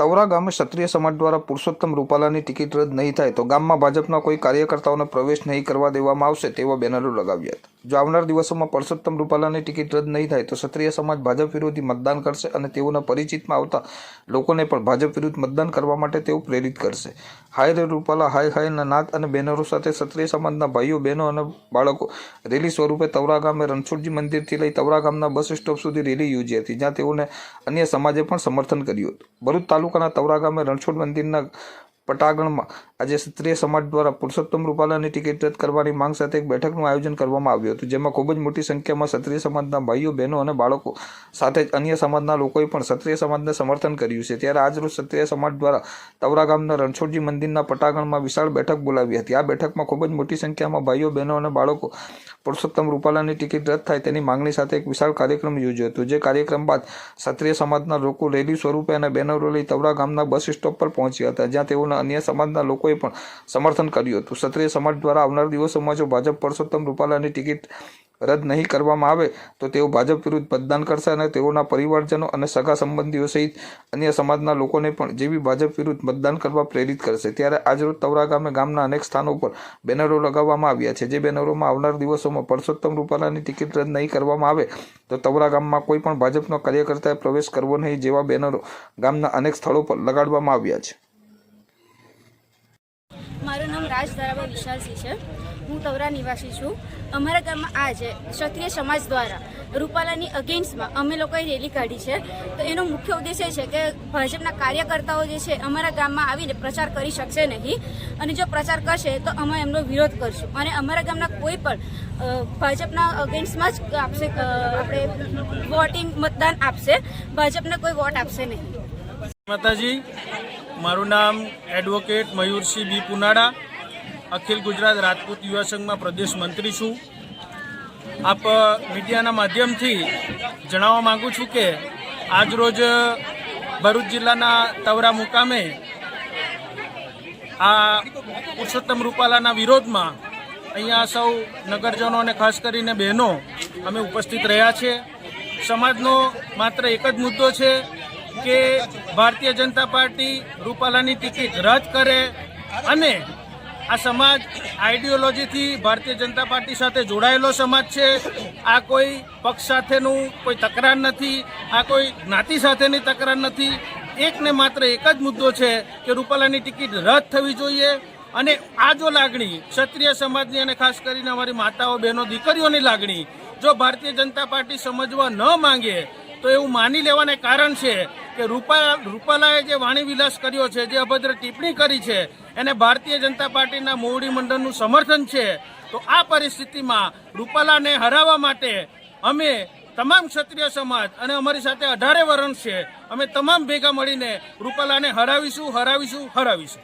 તવરા ગામે ક્ષત્રિય સમાજ દ્વારા પુરુષોત્તમ રૂપાલાની ટિકિટ રદ નહીં થાય તો ગામમાં ભાજપના કોઈ કાર્યકર્તાઓને પ્રવેશ નહીં કરવા દેવામાં આવશે તેવા બેનરો લગાવ્યા હતા. જો આવનાર દિવસોમાં પુરુષોત્તમ રૂપાલાની ટિકિટ રદ નહીં થાય તો ક્ષત્રિય સમાજ ભાજપ વિરોધી મતદાન કરશે અને તેઓના પરિચિતમાં આવતા લોકોને પણ ભાજપ વિરુદ્ધ મતદાન કરવા માટે તેઓ પ્રેરિત કરશે. હાય રે રૂપાલા, હાય હાયના નાદ અને બેનરો સાથે ક્ષત્રિય સમાજના ભાઈઓ, બહેનો અને બાળકો રેલી સ્વરૂપે તવરા ગામે રણછોડજી મંદિરથી લઈ તવરા ગામના બસ સ્ટોપ સુધી રેલી યોજી હતી, જ્યાં તેઓને અન્ય સમાજે પણ સમર્થન કર્યું હતું. ભરૂચ તાલુકાના તવરા ગામે રણછોડ મંદિરના પટાગણમાં આજે ક્ષત્રિય સમાજ દ્વારા પુરુષોત્તમ રૂપાલાની ટિકિટ રદ કરવાની માંગ સાથે એક બેઠકનું આયોજન કરવામાં આવ્યું હતું, જેમાં ખૂબ જ મોટી સંખ્યામાં ક્ષત્રિય સમાજના ભાઈઓ, બહેનો અને બાળકો સાથે જ અન્ય સમાજના લોકોએ પણ ક્ષત્રિય સમાજને સમર્થન કર્યું છે. ત્યારે આજરોજ ક્ષત્રિય સમાજ દ્વારા તવરા ગામના રણછોડજી મંદિરના પટાગણમાં વિશાળ બેઠક બોલાવી હતી. આ બેઠકમાં ખૂબ જ મોટી સંખ્યામાં ભાઈઓ, બહેનો અને બાળકો પુરુષોત્તમ રૂપાલાની ટિકિટ રદ થાય તેની માંગણી સાથે એક વિશાળ કાર્યક્રમ યોજ્યો હતો, જે કાર્યક્રમ બાદ ક્ષત્રિય સમાજના લોકો રેલી સ્વરૂપે અને બેનરો લઈ તવરા ગામના બસ સ્ટોપ પર પહોંચ્યા હતા, જ્યાં તેઓના અન્ય સમાજના લોકોએ પણ સમર્થન કર્યું હતું. ક્ષત્રિય સમાજ દ્વારા આવનાર દિવસોમાં જો ભાજપ પરસોત્તમ રૂપાલાની ટિકિટ રદ નહીં કરવામાં આવે, તો તેઓ ભાજપ વિરુદ્ધ મતદાન કરશે અને તેઓના પરિવારજનો અને સગા સંબંધીઓ સહિત અન્ય સમાજના લોકોને પણ જેવી ભાજપ વિરુદ્ધ મતદાન કરવા પ્રેરિત કરશે. ત્યારે આજરોજ તવરા ગામે ગામના અનેક સ્થાનો પર બેનરો લગાવવામાં આવ્યા છે. જે બેનરોમાં આવનાર દિવસોમાં પરસોત્તમ રૂપાલાની ટિકિટ રદ નહીં કરવામાં આવે, તો તવરા ગામમાં કોઈ પણ ભાજપનો કાર્યકર્તાએ પ્રવેશ કરવો નહીં જેવા બેનરો ગામના અનેક સ્થળો પર લગાડવામાં આવ્યા છે. મારું નામ રાજ ધરાબા વિશાલસિંહ છે. હું તવરા નિવાસી છું. અમારા ગામમાં આજે ક્ષત્રિય સમાજ દ્વારા રૂપાલાની અગેન્સ્ટમાં અમે લોકોએ રેલી કાઢી છે. તો એનો મુખ્ય ઉદ્દેશ્ય છે કે ભાજપના કાર્યકર્તાઓ જે છે અમારા ગામમાં આવીને પ્રચાર કરી શકશે નહીં. અને જો પ્રચાર કરશે તો અમે એમનો વિરોધ કરશું. અને અમારા ગામના કોઈ પણ ભાજપના અગેન્સ્ટમાં જ આપશે આપણે વોટિંગ મતદાન આપશે. ભાજપને કોઈ વોટ આપશે નહીં. માતાજી મારું નામ એડવોકેટ મયુરસિંહ બી પુનાડા, અખિલ ગુજરાત રાજપૂત યુવા સંઘમાં પ્રદેશ મંત્રી છું. આપ મીડિયાના માધ્યમથી જણાવવા માગું છું કે આજરોજ ભરૂચ જિલ્લાના તવરા મુકામે આ પુરુષોત્તમ રૂપાલાના વિરોધમાં અહીંયા સૌ નગરજનો અને ખાસ કરીને બહેનો અમે ઉપસ્થિત રહ્યા છે. સમાજનો માત્ર એક જ મુદ્દો છે કે ભારતીય જનતા પાર્ટી રૂપાલાની ટિકિટ રદ કરે અને આ સમાજ આઈડિયોલોજીથી ભારતીય જનતા પાર્ટી સાથે જોડાયેલો સમાજ છે. આ કોઈ પક્ષ સાથેનું કોઈ તકરાર નથી, આ કોઈ જ્ઞાતિ સાથેની તકરાર નથી. એકને માત્ર એક જ મુદ્દો છે કે રૂપાલાની ટિકિટ રદ થવી જોઈએ અને આ જો લાગણી ક્ષત્રિય સમાજની અને ખાસ કરીને અમારી માતાઓ, બહેનો, દીકરીઓની લાગણી જો ભારતીય જનતા પાર્ટી સમજવા ન માંગે તો એવું માની લેવાને કારણ છે કે રૂપા રૂપાલાએ જે વાણી વિલાસ કર્યો છે, જે અભદ્ર ટિપ્પણી કરી છે, એને ભારતીય જનતા પાર્ટીના મોવડી મંડળનું સમર્થન છે, તો આ પરિસ્થિતિમાં રૂપાલાને હરાવવા માટે અમે તમામ ક્ષત્રિય સમાજ અને અમારી સાથે અઢારે વરણ છે અમે તમામ ભેગા મળીને રૂપાલાને હરાવીશું હરાવીશું હરાવીશું.